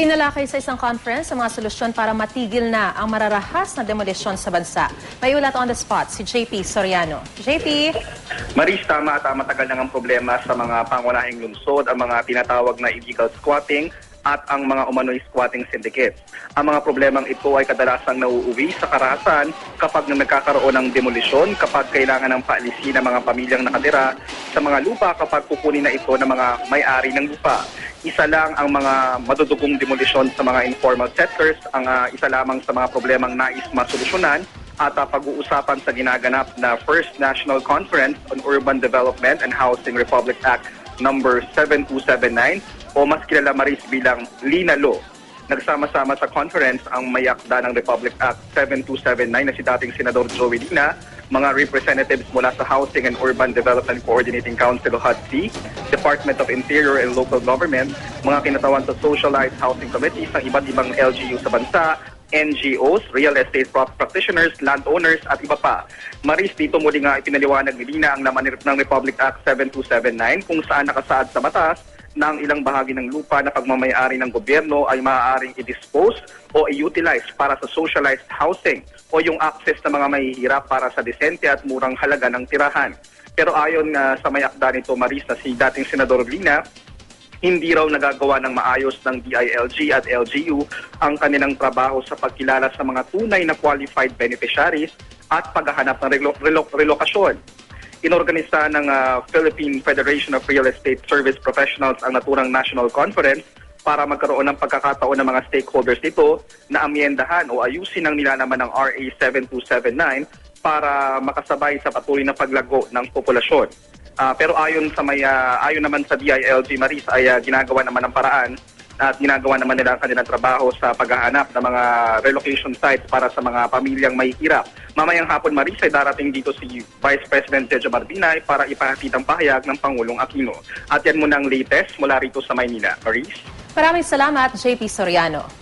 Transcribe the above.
Tinalakay sa isang conference ang mga solusyon para matigil na ang mararahas na demolisyon sa bansa. May ulat on the spot si JP Soriano. JP, Maris, tama at matagal na ang problema sa mga pangunahing lungsod, ang mga tinatawag na illegal squatting at ang mga umano'y squatting syndicates. Ang mga problemang ito ay kadalasang nauuwi sa karahasan kapag na nagkakaroon ng demolisyon, kapag kailangan ng paalisin ng mga pamilyang nakatira sa mga lupa kapag kukunin na ito ng mga may-ari ng lupa. Isa lang ang mga madudugong demolisyon sa mga informal settlers, ang ah, isa lamang sa mga problemang nais masolusyonan at uh, pag-uusapan sa ginaganap na First National Conference on Urban Development and Housing Republic Act number 7279 o mas kilala maris bilang LINALO. Nagsama-sama sa conference ang may akda ng Republic Act 7279 na si dating Senador Joey Lina, mga representatives mula sa Housing and Urban Development Coordinating Council o HUD-C, Department of Interior and Local Government, mga kinatawan sa Socialized Housing Committees ng iba't ibang LGU sa bansa, NGOs, real estate practitioners, landowners at iba pa. Maris, dito muli nga ipinaliwanag ni Lina ang laman ng Republic Act 7279 kung saan nakasaad sa batas ang ilang bahagi ng lupa na pagmamayari ng gobyerno ay maaaring i-dispose o i-utilize para sa socialized housing o yung access ng mga mahihirap para sa disente at murang halaga ng tirahan. Pero ayon nga sa may akda nito, Marisa, si dating Senador Lina, hindi raw nagagawa ng maayos ng DILG at LGU ang kanilang trabaho sa pagkilala sa mga tunay na qualified beneficiaries at paghahanap ng relo- relo-. Inorganisa ng ah, Philippine Federation of Real Estate Service Professionals ang naturang national conference para magkaroon ng pagkakataon ng mga stakeholders nito na amyendahan o ayusin ang nilalaman ng RA 7279 para makasabay sa patuloy na paglago ng populasyon. Ah, pero ayon sa may ah, ayon naman sa DILG Maris ay ah, ginagawa naman ng paraan at ginagawa naman nila ang kanilang trabaho sa paghahanap ng mga relocation sites para sa mga pamilyang may hirap. Mamayang hapon Maris darating dito si Vice President Tejo Marbinay para ipahatid ang pahayag ng Pangulong Aquino. At yan muna ang latest mula rito sa Maynila. Maris? maraming salamat JP Soriano.